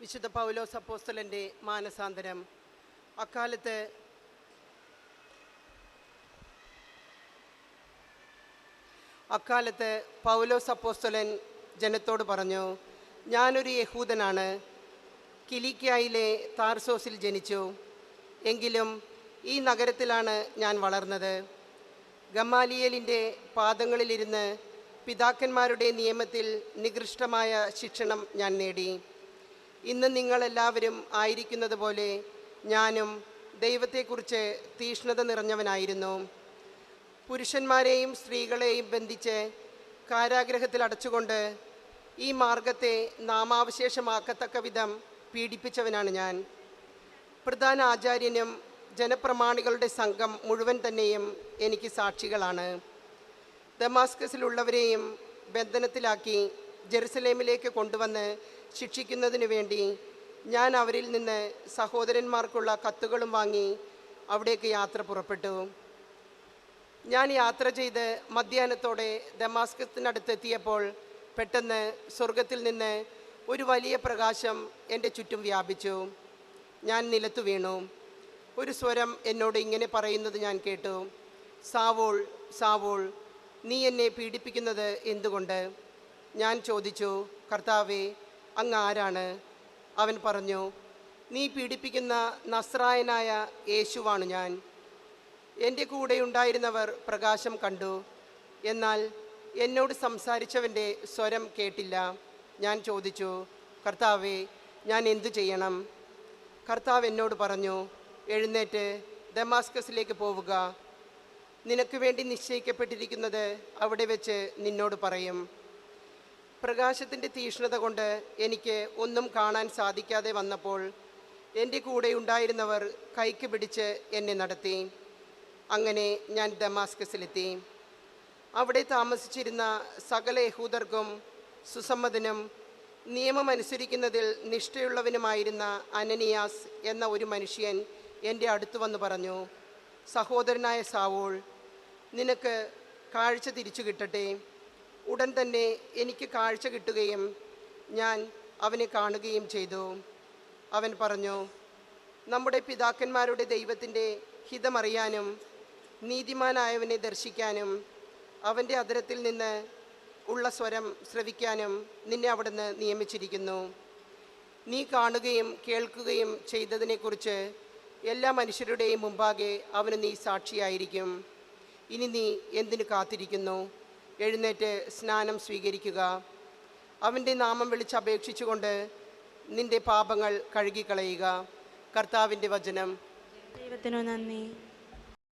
വിശുദ്ധ പൗലോസ് അപ്പോസ്തലന്റെ മാനസാന്തരം. അക്കാലത്ത് അക്കാലത്ത് പൗലോസ് അപ്പോസ്തലൻ ജനത്തോട് പറഞ്ഞു ഞാനൊരു യഹൂദനാണ്. കിലിക്കായിലെ താർസോസിൽ ജനിച്ചു. എങ്കിലും ഈ നഗരത്തിലാണ് ഞാൻ വളർന്നത്. ഗമാലിയലിന്റെ പാദങ്ങളിലിരുന്ന് പിതാക്കന്മാരുടെ നിയമത്തിൽ നികൃഷ്ടമായ ശിക്ഷണം ഞാൻ നേടി. ഇന്ന് നിങ്ങളെല്ലാവരും ആയിരിക്കുന്നത് പോലെ ഞാനും ദൈവത്തെക്കുറിച്ച് തീഷ്ണത നിറഞ്ഞവനായിരുന്നു. പുരുഷന്മാരെയും സ്ത്രീകളെയും ബന്ധിച്ച് കാരാഗ്രഹത്തിൽ അടച്ചുകൊണ്ട് ഈ മാർഗത്തെ നാമാവശേഷമാക്കത്തക്ക വിധം പീഡിപ്പിച്ചവനാണ് ഞാൻ. പ്രധാന ആചാര്യനും ജനപ്രമാണികളുടെ സംഘം മുഴുവൻ തന്നെയും എനിക്ക് സാക്ഷികളാണ്. ദമാസ്കസിലുള്ളവരെയും ബന്ധനത്തിലാക്കി ജെറുസലേമിലേക്ക് കൊണ്ടുവന്ന് ശിക്ഷിക്കുന്നതിനു വേണ്ടി ഞാൻ അവരിൽ നിന്ന് സഹോദരന്മാർക്കുള്ള കത്തുകളും വാങ്ങി അവിടേക്ക് യാത്ര പുറപ്പെട്ടു. ഞാൻ യാത്ര ചെയ്ത് മധ്യാഹ്നത്തോടെ ദമാസ്കത്തിനടുത്തെത്തിയപ്പോൾ പെട്ടെന്ന് സ്വർഗത്തിൽ നിന്ന് ഒരു വലിയ പ്രകാശം എന്റെ ചുറ്റും വ്യാപിച്ചു. ഞാൻ നിലത്തു വീണു. ഒരു സ്വരം എന്നോട് ഇങ്ങനെ പറയുന്നത് ഞാൻ കേട്ടു. സാവോൾ സാവോൾ നീ എന്നെ പീഡിപ്പിക്കുന്നത് എന്തുകൊണ്ട്? ഞാൻ ചോദിച്ചു. കർത്താവേ അങ്ങ് ആരാണ് അവൻ പറഞ്ഞു നീ പീഡിപ്പിക്കുന്ന നസ്രായനായ യേശുവാണ് ഞാൻ. എന്റെ കൂടെ ഉണ്ടായിരുന്നവർ പ്രകാശം കണ്ടു. എന്നാൽ എന്നോട് സംസാരിച്ചവന്റെ സ്വരം കേട്ടില്ല. ഞാൻ ചോദിച്ചു കർത്താവെ ഞാൻ എന്തു ചെയ്യണം? കർത്താവ് എന്നോട് പറഞ്ഞു എഴുന്നേറ്റ് ദമാസ്കസിലേക്ക് പോവുക. നിനക്ക് വേണ്ടി നിശ്ചയിക്കപ്പെട്ടിരിക്കുന്നത് അവിടെ വെച്ച് നിന്നോട് പറയും. പ്രകാശത്തിന്റെ തീഷ്ണത കൊണ്ട് എനിക്ക് ഒന്നും കാണാൻ സാധിക്കാതെ വന്നപ്പോൾ എന്റെ കൂടെ ഉണ്ടായിരുന്നവർ കൈക്ക് പിടിച്ച് എന്നെ നടത്തി. അങ്ങനെ ഞാൻ ദമാസ്കസിലെത്തി. അവിടെ താമസിച്ചിരുന്ന സകല യഹൂദർക്കും സുസമ്മതനും നിയമമനുസരിക്കുന്നതിൽ നിഷ്ഠയുള്ളവനുമായിരുന്ന അനനിയാസ് എന്ന ഒരു മനുഷ്യൻ എന്റെ അടുത്തു വന്ന് പറഞ്ഞു സഹോദരനായ സാവോൾ നിനക്ക് കാഴ്ച തിരിച്ചു കിട്ടട്ടെ. ഉടൻ തന്നെ എനിക്ക് കാഴ്ച കിട്ടുകയും ഞാൻ അവനെ കാണുകയും ചെയ്തു. അവൻ പറഞ്ഞു നമ്മുടെ പിതാക്കന്മാരുടെ ദൈവത്തിന്റെ ഹിതമറിയാനും നീതിമാനായവനെ ദർശിക്കാനും അവന്റെ അതിരത്തിൽ നിന്ന് ഉള്ള സ്വരം ശ്രവിക്കാനും നിന്നെ അവിടുന്ന് നിയമിച്ചിരിക്കുന്നു. നീ കാണുകയും കേൾക്കുകയും ചെയ്തതിനെക്കുറിച്ച് എല്ലാ മനുഷ്യരുടെയും മുമ്പാകെ അവന് നീ സാക്ഷിയായിരിക്കും. ഇനി നീ എന്തിനു കാത്തിരിക്കുന്നു? എഴുന്നേറ്റ് സ്നാനം സ്വീകരിക്കുക. അവന്റെ നാമം വിളിച്ചപേക്ഷിച്ചുകൊണ്ട് നിന്റെ പാപങ്ങൾ കഴുകിക്കളയുക. കർത്താവിന്റെ വചനം. ദൈവത്തിനു നന്ദി.